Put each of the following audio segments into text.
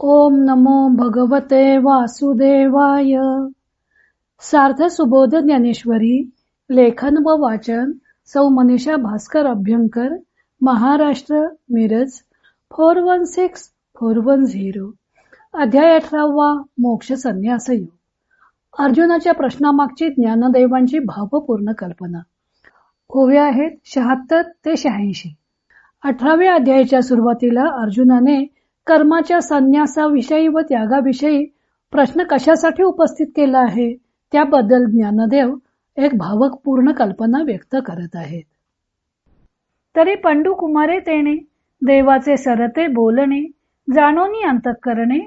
ओम नमो भगवते वासुदेवाय. सार्थ सुबोध ज्ञानेश्वरी लेखन व वाचन सौ Manisha Bhaskar Abhyankar Maharashtra Miraj four one six four one zero. अध्याय अठरावा मोक्ष संन्यास योग अर्जुनाच्या प्रश्नामागची ज्ञानदैवांची भावपूर्ण कल्पना. ओव्या आहेत शहात्तर ते शहाऐंशी. अठराव्या अध्यायाच्या सुरुवातीला अर्जुनाने कर्माच्या संन्यासाविषयी व त्यागाविषयी प्रश्न कशासाठी उपस्थित केला आहे त्याबद्दल ज्ञानदेव एक भावकपूर्ण कल्पना व्यक्त करत आहेत. तरी पंडू कुमारे तेने देवाचे सरते बोलणे जाणोनी अंतःकरणे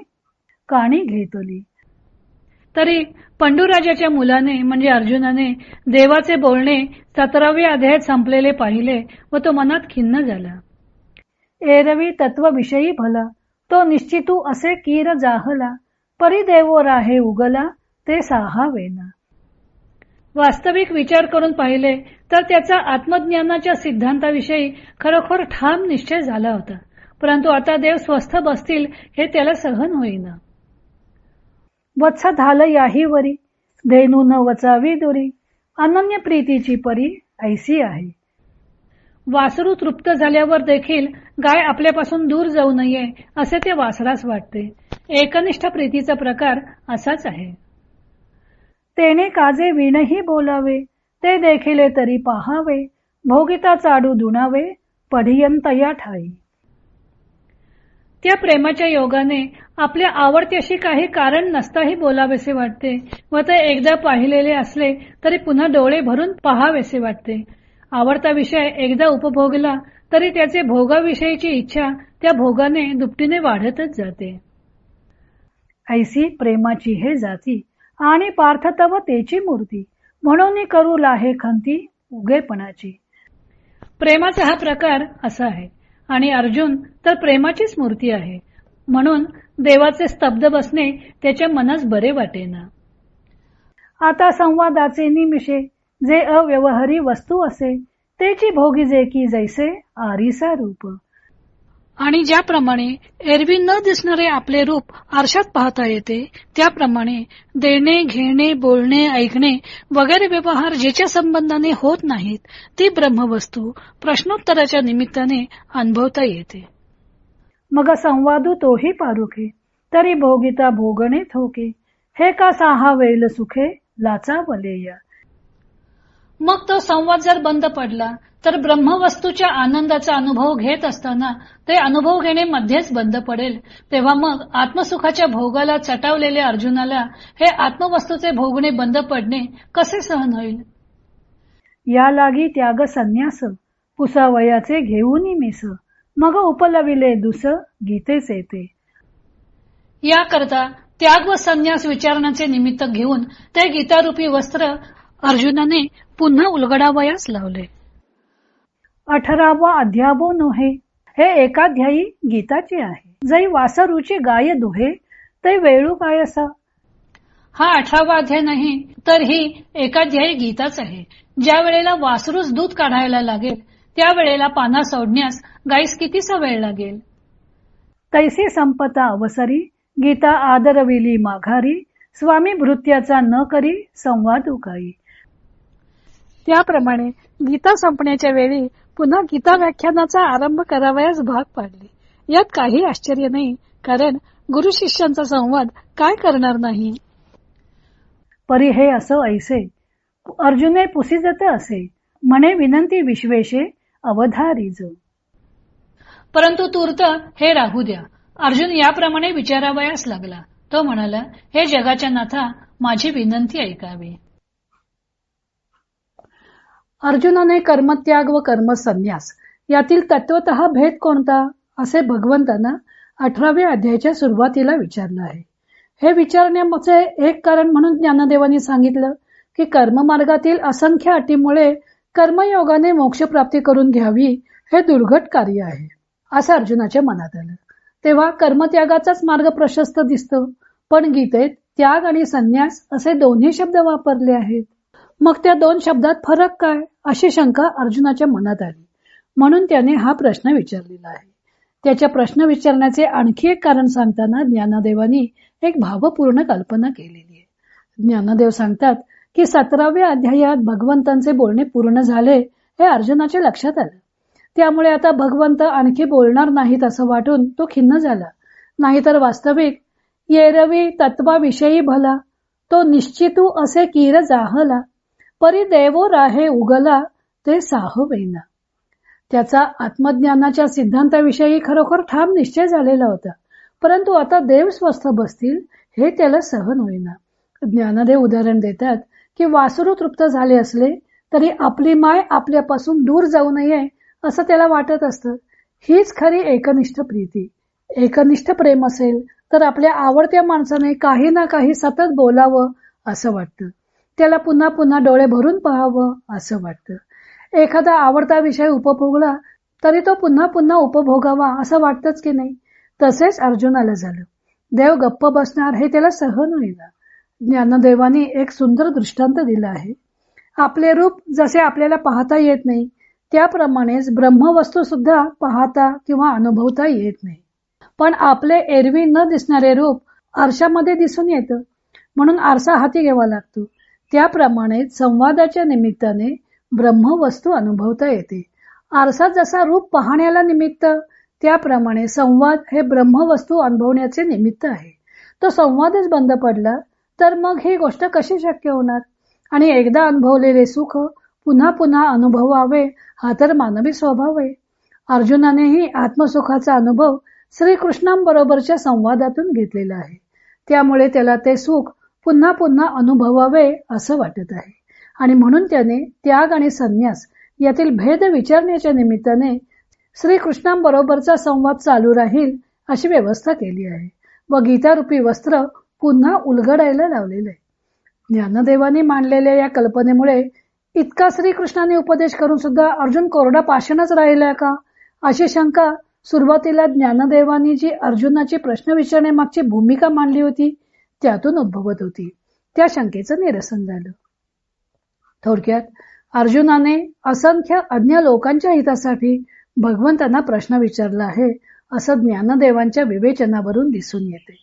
काणी घेतली. तरी पंडूराजाच्या मुलाने म्हणजे अर्जुनाने देवाचे बोलणे सतराव्या अध्यायात संपलेले पाहिले व तो मनात खिन्न झाला. एरवी तत्वविषयी भला तो निश्चितू असे कीर जाहला परिदेवो राहे उगला ते साहावेना वास्तविक विचार करून पाहिले तर त्याचा आत्मज्ञानाच्या सिद्धांताविषयी खरोखर ठाम निश्चय झाला होता परंतु आता देव स्वस्थ बसतील हे त्याला सहन होईना. वत्स धाल याही वरी धेनू न वचावी दुरी अनन्य प्रीतीची परी ऐसी आहे. वासरू तृप्त झाल्यावर देखील गाय आपल्यापासून दूर जाऊ नये असे ते वासरास वाटते. एकनिष्ठ प्रीतीचा प्रकार असाच आहे. तेने काजे विणही बोलावे ते देखिले तरी पाहावे भोगिता चाडू दुणावे पढियंत या ठाई. त्या प्रेमाच्या योगाने आपल्या आवडत्याशी काही कारण नसताही बोलावेसे वाटते व ते एकदा पाहिलेले असले तरी पुन्हा डोळे भरून पहावेसे वाटते. आवडता विषय एकदा उपभोगला तरी त्याचे भोगाविषयीची इच्छा त्या भोगाने दुपटीने वाढतच जाते. ऐसी प्रेमाची हे जाती आणि पार्थतव तेची मूर्ती. म्हणून करू लाहे खंती उगेपणाची. प्रेमाचा हा प्रकार असा आहे. आणि अर्जुन तर प्रेमाचीच मूर्ती आहे. म्हणून देवाचे स्तब्ध बसणे त्याच्या मनास बरे वाटेना. आता संवादाचे निमिषे जे अव्यवहारी वस्तू असे तेची भोगी जे की जैसे आरिसा रूप. आणि ज्याप्रमाणे एरवी न दिसणारे आपले रूप आरशात पाहता येते त्याप्रमाणे देणे घेणे बोलणे ऐकणे वगैरे व्यवहार ज्याच्या संबंधाने होत नाहीत ती ब्रह्मवस्तू प्रश्नोत्तराच्या निमित्ताने अनुभवता येते. मग संवादू तोही पारुखे तरी भोगिता भोगणे थोके हे का साहा वेल सुखे लाचा वलेया. मग तो संवाद जर बंद पडला तर ब्रह्मवस्तूच्या आनंदाचा अनुभव घेत असताना ते अनुभव घेणे मध्येच बंद पडेल. तेव्हा मग आत्मसुखाच्या भोगाला चटावलेल्या अर्जुनाला हे आत्मवस्तूचे भोगणे बंद पडणे कसे सहन होईल? या लागी त्याग संन्यास पुसावयाचे घेऊन मिस मग उपलविले दुस गीतेच येते. याकरता त्याग व संन्यास विचारण्याचे निमित्त घेऊन ते गीतारूपी वस्त्र अर्जुनाने पुन्हा उलगडावयास लावले. अठरावा अध्याबो नोहे. हे एकाध्यायी गीताचे आहे. जै वासरूची गाय दुहे ते वेळू काय असा? हा अठरावा अध्याय नाही तर ही एकाध्यायी गीताच आहे. ज्या वेळेला वासरूच दूध काढायला लागेल त्या वेळेला पाना सोडण्यास गाईस कितीसा वेळ लागेल? तैसी संपता अवसरी गीता आदरविली माघारी स्वामी भृत्याचा न करी संवाद उकाई. त्याप्रमाणे गीता संपण्याच्या वेळी पुन्हा गीता व्याख्यानाचा आरंभ करावयास भाग पाडले. यात काही आश्चर्य नाही कारण गुरु शिष्यांचा संवाद काय करणार नाही? परी हे असं ऐसे अर्जुने पुसिजत असे म्हणे विनंती विश्वेशे अवधारीज परंतु तूर्त हे राहू द्या. अर्जुन याप्रमाणे विचारावयास लागला. तो म्हणाला हे जगाच्या नाथा माझी विनंती ऐकावी. अर्जुनाने कर्मत्याग व कर्मसन्यास यातील तत्वत भेद कोणता? असे भगवंतांना अठराव्या अध्यायाच्या सुरुवातीला विचारलं आहे. हे विचारण्याचे एक कारण म्हणून ज्ञानदेवांनी सांगितलं की कर्ममार्गातील असंख्य अटीमुळे कर्मयोगाने मोक्षप्राप्ती करून घ्यावी हे दुर्घट कार्य आहे असं अर्जुनाच्या मनात आलं. तेव्हा कर्मत्यागाचाच मार्ग प्रशस्त दिसतो पण गीतेत त्याग आणि संन्यास असे दोन्ही शब्द वापरले आहेत. मग त्या दोन शब्दात फरक काय? अशी शंका अर्जुनाच्या मनात आली. म्हणून त्याने हा प्रश्न विचारलेला आहे. त्याच्या प्रश्न विचारण्याचे आणखी एक कारण सांगताना ज्ञानदेवानी एक भावपूर्ण कल्पना केलेली आहे. ज्ञानदेव सांगतात की सतराव्या अध्यायात भगवंतांचे बोलणे पूर्ण झाले हे अर्जुनाच्या लक्षात आलं. त्यामुळे आता भगवंत आणखी बोलणार नाहीत असं वाटून तो खिन्न झाला. नाहीतर वास्तविक येरवी तत्वाविषयी भला तो निश्चितू असे किर जाहला. परी देवो राहे उगला ते साहवेना त्याचा आत्मज्ञानाच्या सिद्धांताविषयी खरोखर ठाम निश्चय झालेला होता. परंतु आता देव स्वस्थ बसतील हे त्याला सहन होईना. ज्ञानदेव उदाहरण देतात की वासरू तृप्त झाले असले तरी आपली माय आपल्यापासून दूर जाऊ नये असं त्याला वाटत असतं. हीच खरी एकनिष्ठ प्रीती. एकनिष्ठ प्रेम असेल तर आपल्या आवडत्या माणसाने काही ना काही सतत बोलावं असं वाटतं. त्याला पुन्हा पुन्हा डोळे भरून पाहावं असं वाटतं. एखादा आवडता विषय उपभोगला तरी तो पुन्हा पुन्हा उपभोगावा असं वाटतच की नाही. तसेच अर्जुनाला झालं. देव गप्प बसणार हे त्याला सहन होईना. ज्ञानदेवाने एक सुंदर दृष्टांत दिला आहे. आपले रूप जसे आपल्याला पाहता येत नाही त्याप्रमाणेच ब्रह्मवस्तू सुद्धा पाहता किंवा अनुभवता येत नाही. पण आपले एरवी न दिसणारे रूप आरशामध्ये दिसून येतं. म्हणून आरसा हाती घ्यावा लागतो. त्याप्रमाणे संवादाच्या निमित्ताने ब्रह्मवस्तू अनुभवता येते. आरसा जसा रूप पाहण्याला निमित्त त्याप्रमाणे संवाद हे ब्रह्मवस्तू अनुभवण्याचे निमित्त आहे. तो संवादच बंद पडला तर मग ही गोष्ट कशी शक्य होणार? आणि एकदा अनुभवलेले सुख पुन्हा पुन्हा अनुभवावे हा तर मानवी स्वभाव आहे. अर्जुनानेही आत्मसुखाचा अनुभव श्रीकृष्णांबरोबरच्या संवादातून घेतलेला आहे. त्यामुळे त्याला ते सुख पुन्हा पुन्हा अनुभवावे असं वाटत आहे. आणि म्हणून त्याने त्याग आणि संन्यास यातील भेद विचारण्याच्या निमित्ताने श्रीकृष्णांबरोबरचा संवाद चालू राहील अशी व्यवस्था केली आहे. व गीतारूपी वस्त्र पुन्हा उलगडायला लावलेलं. आहे ज्ञानदेवाने मांडलेल्या या कल्पनेमुळे इतका श्रीकृष्णाने उपदेश करून सुद्धा अर्जुन कोरडा पाषाणच राहिला का? अशी शंका सुरुवातीला ज्ञानदेवानी जी अर्जुनाची प्रश्न विचारण्यामागची भूमिका मांडली होती त्यातून उद्भवत होती. त्या शंकेचं निरसन झालं. थोडक्यात अर्जुनाने असंख्य अन्य लोकांच्या हितासाठी भगवंतांना प्रश्न विचारला आहे असं ज्ञानदेवांच्या विवेचनावरून दिसून येते.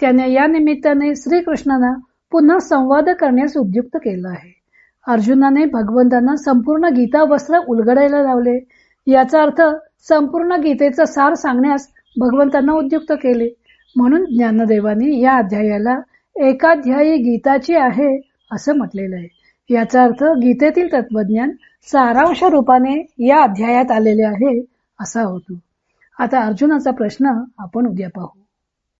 त्याने या निमित्ताने श्रीकृष्णांना पुन्हा संवाद करण्यास उद्युक्त केलं आहे. अर्जुनाने भगवंतांना संपूर्ण गीता वस्त्र उलगडायला लावले. याचा अर्थ संपूर्ण गीतेचा सार सांगण्यास भगवंतांना उद्युक्त केले. म्हणून ज्ञानदेवाने या अध्यायाला एकाध्यायी गीताची आहे असं म्हटलेलं आहे. याचा अर्थ गीतेतील तत्वज्ञान सारांश रूपाने या अध्यायात आलेले आहे असा होतो. आता अर्जुनाचा प्रश्न आपण उद्या पाहू.